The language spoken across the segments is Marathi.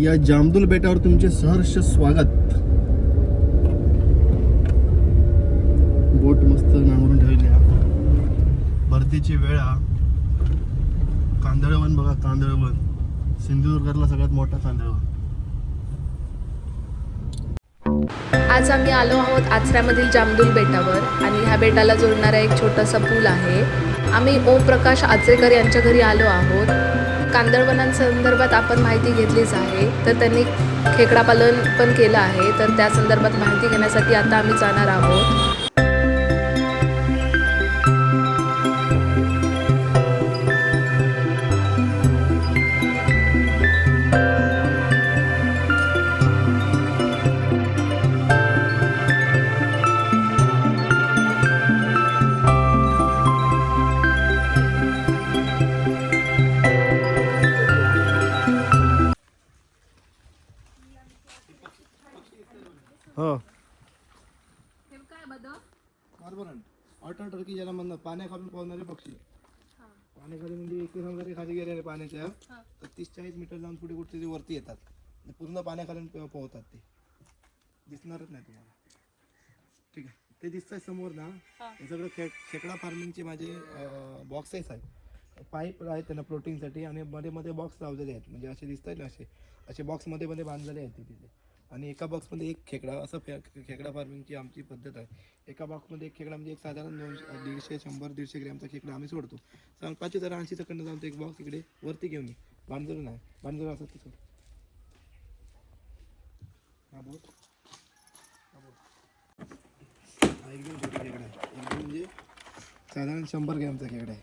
या जामदुल बेटावर तुमचे सहर्ष स्वागत. बोट मस्त नांगरून ठेवली भरतीची वेळा कांदळवन बघा कांदळवन सिंधुदुर्गातला सगळ्यात मोठा कांदळवन आज आम्ही आलो आहोत आचऱ्यामधील जामदुल बेटावर आणि ह्या बेटाला जोडणारा एक छोटासा पूल आहे. आम्ही ओमप्रकाश आचरेकर यांच्या घरी आलो आहोत. कांदळवनांसंदर्भात आपण माहिती घेतलीच आहे तर त्यांनी खेकडा पालन पण केलं आहे तर त्या संदर्भात माहिती घेण्यासाठी आता आम्ही जाणार आहोत. हो. टर्की ज्याला म्हणतात पाण्याखालून पोहणारे पक्षी. पाण्याखाली म्हणजे खाली गेले पाण्याच्या. तर तीस चाळीस मीटर जाऊन पुढे कुठे ते वरती येतात. आणि पूर्ण पाण्याखालून पो- पोहतात ते. दिसणारच नाही तुम्हाला. ठीक आहे. ते दिसतंय समोर ना. हे. सगळं खे खेकडा फार्मिंगचे माझे बॉक्सेस आहेत पाईप आहेत त्यांना प्रोटीनसाठी आणि मध्ये मध्ये बॉक्स लावलेले आहेत. म्हणजे असे दिसत आहेत ना असे. असे बॉक्समध्ये मध्ये बांधलेले आहेत ते तिथे. आणि एका बॉक्समध्ये एक खेकडा असं फे खेकडा फार्मिंगची आमची पद्धत आहे. एका बॉक्समध्ये एक खेकडा म्हणजे एक साधारण दोनशे दीडशे शंभर दीडशे ग्रॅमचा खेकडा आम्ही सोडतो. सांग पाचशे जरा ऐंशी सेकंड जाऊन एक बॉक्स इकडे वरती घेऊन ये. बांधलेलं नाही. बांधलेलं असं तिथं. हा बोल. हा एकदम छोटा खेकडा आहे एकदम म्हणजे साधारण शंभर ग्रॅमचा खेकडा आहे.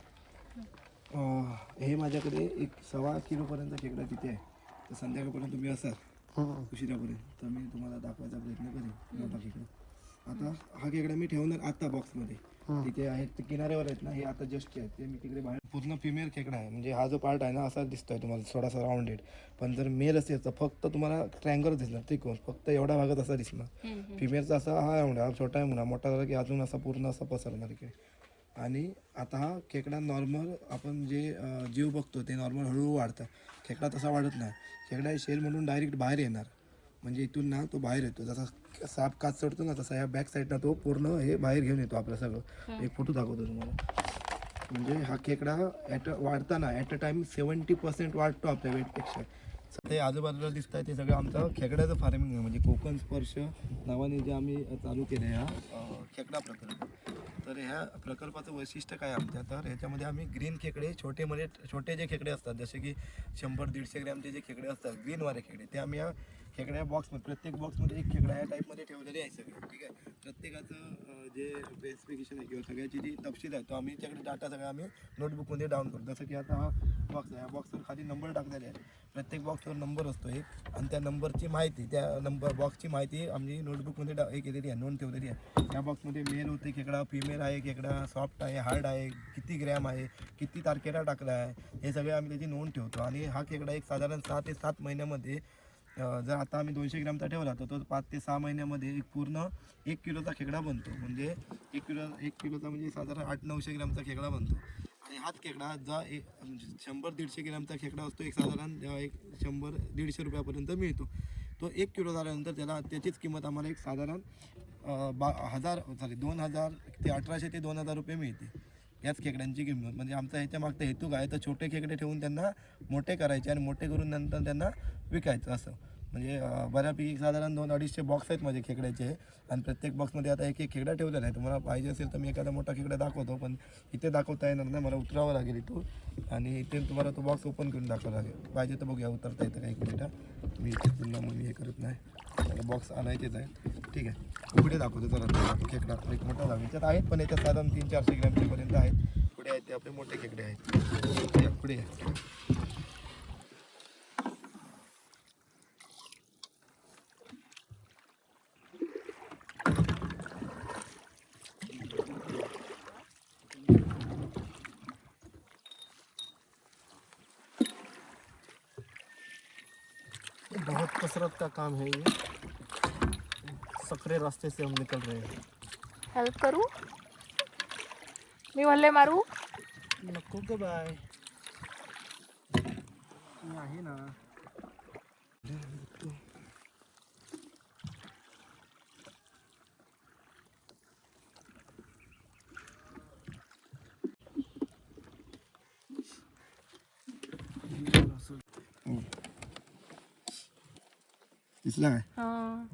हे माझ्याकडे एक सव्वा किलोपर्यंत खेकडा तिथे आहे. तर संध्याकाळपर्यंत तुम्ही असाल. उशिरापर्यंत तर मी तुम्हाला दाखवायचा प्रयत्न करेन. मोठा खेकडा आता हा खेकडा मी ठेवणार आता बॉक्समध्ये तिथे आहेत ते किनाऱ्यावर आहेत ना हे आता जस्ट आहेत. ते मी तिकडे बाहेर पूर्ण फिमेल खेकडा आहे. म्हणजे हा जो पार्ट आहे ना असा दिसतोय तुम्हाला थोडासा राऊंडेड पण जर मेल असेल तर फक्त तुम्हाला ट्रँगल दिसणार त्रिकोण. फक्त एवढ्या भागात असा दिसणार. फिमेलचा असा हा हा छोटा आहे म्हणा मोठा झाला की अजून असा पूर्ण असा पसरणार इकडे. आणि आता हा खेकडा नॉर्मल आपण जे जीव बघतो ते नॉर्मल हळूहळू वाढतं. खेकडा तसा वाढत नाही. खेकडा शेल म्हणून डायरेक्ट बाहेर येणार. म्हणजे इथून ना तो बाहेर येतो. जसा साप काच चढतो ना तसा या बॅक साईडला तो पूर्ण हे बाहेर घेऊन येतो आपलं सगळं. एक फोटो दाखवतो तुम्हाला. म्हणजे हा खेकडा ॲट वाढताना at a time seventy percent वाढतो आपल्या वेटपेक्षा ते आजूबाजूला दिसत आहे ते सगळं आमचं खेकड्याचं फार्मिंग आहे. म्हणजे कोकण स्पर्श नावाने जे आम्ही चालू केलं आहे हा खेकडा प्रकल्प. तर ह्या प्रकल्पाचं वैशिष्ट्य काय आमच्या? तर ह्याच्यामध्ये आम्ही ग्रीन खेकडे छोटे मध्ये छोटे जे खेकडे असतात जसे की शंभर दीडशे ग्रॅमचे जे खेकडे असतात ग्रीनवाले खेकडे ते आम्ही या खेकड्या बॉक्समध्ये प्रत्येक बॉक्समध्ये एक खेकडा या टाईपमध्ये ठेवलेले आहे सगळे ठीक आहे? प्रत्येकाचं जे स्पेसिफिकेशन आहे किंवा सगळ्याची जी तपशील आहे तो आम्ही त्याकडे डाटा सगळा आम्ही नोटबुकमध्ये डाऊन करतो जसं की आता हा बॉक्स आहे या बॉक्सवर खाली नंबर टाकलेले आहे प्रत्येक बॉक्सवर नंबर असतो एक आणि त्या नंबरची माहिती त्या नंबर बॉक्सची माहिती आम्ही नोटबुकमध्ये डा हे केलेली आहे नोंद ठेवलेली आहे. त्या बॉक्समध्ये मेल होते खेकडा फिमेल आहे खेकडा सॉफ्ट आहे हार्ड आहे किती ग्रॅम आहे किती तारखेला टाकला आहे हे सगळे आम्ही त्याची नोंद ठेवतो. आणि हा खेकडा एक साधारण सहा ते सात महिन्यामध्ये जर आता आम्ही दोनशे ग्रॅमचा ठेवला तर तो पाच ते सहा महिन्यामध्ये एक पूर्ण एक किलोचा खेकडा बनतो. म्हणजे एक किलो एक किलोचा म्हणजे साधारण आठ नऊशे ग्रॅमचा खेकडा बनतो. आणि हाच खेकडा जा एक म्हणजे शंभर दीडशे ग्रॅमचा खेकडा असतो एक साधारण एक शंभर दीडशे रुपयापर्यंत मिळतो. तो एक किलो झाल्यानंतर त्याला त्याचीच किंमत आम्हाला एक साधारण बा हजार सॉरी दोन हजार ते अठराशे ते दोन हजार रुपये मिळते. याच खेकड्यांची किंमत. म्हणजे आमचा ह्याच्या मागचा हेतू काय? तर छोटे खेकडे ठेवून त्यांना मोठे करायचे आणि मोठे करून नंतर त्यांना विकायचं असं. म्हणजे बऱ्यापैकी साधारण दोन अडीचशे बॉक्स आहेत माझे खेकड्याचे. आणि प्रत्येक बॉक्समध्ये आता एक एक खेकडा ठेवलेला आहे. तुम्हाला पाहिजे असेल तर मी एखादा मोठा खेकडा दाखवतो पण इथे दाखवता येणार नाही. मला उतरावं लागेल इथून. आणि इथे तुम्हाला तो बॉक्स ओपन करून दाखवावा लागेल. पाहिजे तर बघूया उतरता येतं काही मिनिटं. मी इथे पुन्हा मग मी हे करत नाही. मला बॉक्स आणायचेच आहे. ठीक आहे. पुढे दाखवतो चला खेकडा एक मोठा दाखव याच्यात आहेत पण याच्यात साधारण तीन चारशे ग्रॅमच्यापर्यंत आहेत. पुढे आहेत ते आपले मोठे खेकडे आहेत. पुढे आहे कसरत का काम है ये। सकरे रास्ते से हम निकल रहे हैं। हेल्प करू? मी वल्ले मारू। नको ग बाय। आहे ना। दिसला काय? हा.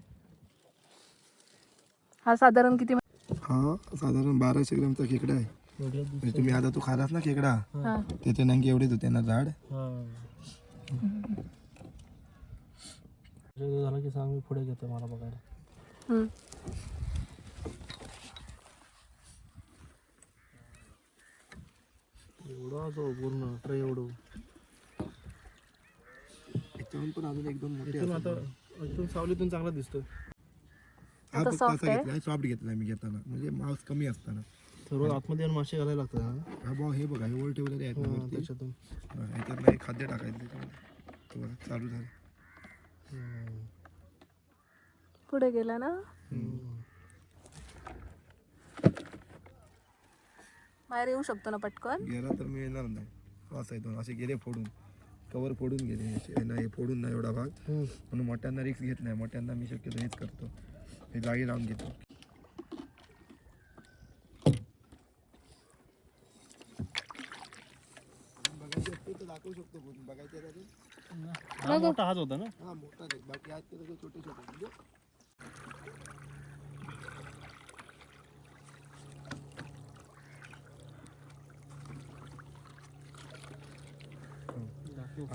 साधारण किती हा साधारण बाराशे ग्रामचा खेकडा आहे. म्हणजे तुम्ही आता तू खालास ना खेकडा हा. त्याचे नंगे एवढेच होते ना झाड झालं की सांग मी पुढे घेतो मला बघायला. हम्म. एवढा जो पूर्ण ट्रे एवढं. पण अजून एक दोन मोठे इथून सावलीतून चांगला दिसतोय हा आता soft असा आहे? सॉफ्ट घेतलाय मी घेताना म्हणजे मांस कमी असताना सर्व आतमध्ये येऊन मासे घालायला लागतात हा? हा भाऊ हे बघा हे वर ठेवलेले आहेत ना हा, वरती. त्याच्यातून हा, ह्याच्यात नाही खाद्य टाकायचं त्याच्यामध्ये तो बघा, चालू झालं हम्म. पुढे गेला ना. बाहेर येऊ शकतो ना पटकन गेला तर मी येणार नाही वास आहे दोन असे गेले फोडून कवर फोडून गेले याचे. यांना हे फोडून ना एवढा भाग. हम्म. म्हणून मोठ्यांना रिक्स घेत नाही. मोठ्यांना मी शक्यतो हेच करतो. हे जागी लावून घेतो. बघायचे असते तर दाखवू शकतो बघायचं मोठा हाच होता ना? हा मोठा बाकी ते सगळे छोटे छोटे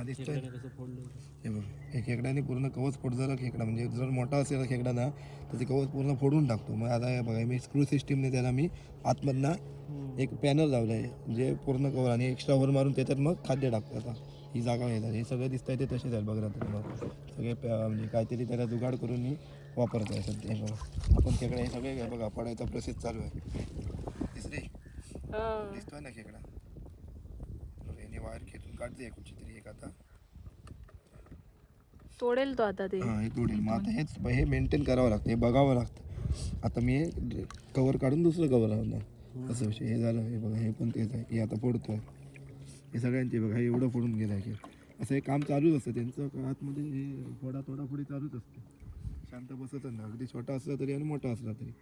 दिसतोय? हे बघ हे खेकड्याने पूर्ण कवच फोड झाला खेकडा. म्हणजे जर मोठा असेल ना खेकडा ना तर ते कवच पूर्ण फोडून टाकतो. मग आता हे बघा मी स्क्रू सिस्टीमने त्याला मी आतमधनं एक पॅनल लावलं आहे जे पूर्ण कवर आणि एक्स्ट्रा वर मारून त्याच्यात मग खाद्य टाकतो आता. ही जागा येतात हे सगळं दिसतंय ते तसेच आहेत बघा तुम्हाला सगळे म्हणजे काहीतरी त्याला जुगाड करून मी वापरत आहे सध्या. हे बघा आपण खेकडा हे सगळे बघा पडायचा प्रोसेस चालू आहे. दिसले? दिसतोय ना खेकडा? वायर खेचून काढते कुठची तरी एक आता तोडेल तो आता ते हा हे तोडेल मग आता हेच हे मेंटेन करावं लागतं हे बघावं लागतं आता मी हे कवर काढून दुसरं कवर लावणार असं विषय हे झालं हे बघा हे पण तेच आहे हे आता फोडतोय। हे सगळ्यांचे बघा हे एवढं फोडून गेलं आहे असं हे काम चालूच असतं त्यांचं आतमध्ये हे फोडा तोडा फोडी चालूच असते। शांत बसतच ना अगदी छोटा असला तरी आणि मोठा असला तरी।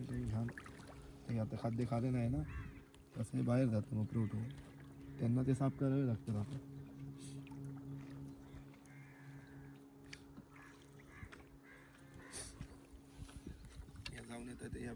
हे हे आता खाद्य खाल्लं नाही ना? कसं आहे बाहेर जातं मग उठून. त्यांना ते साफ करावे लागतं आता. या जाऊन ते या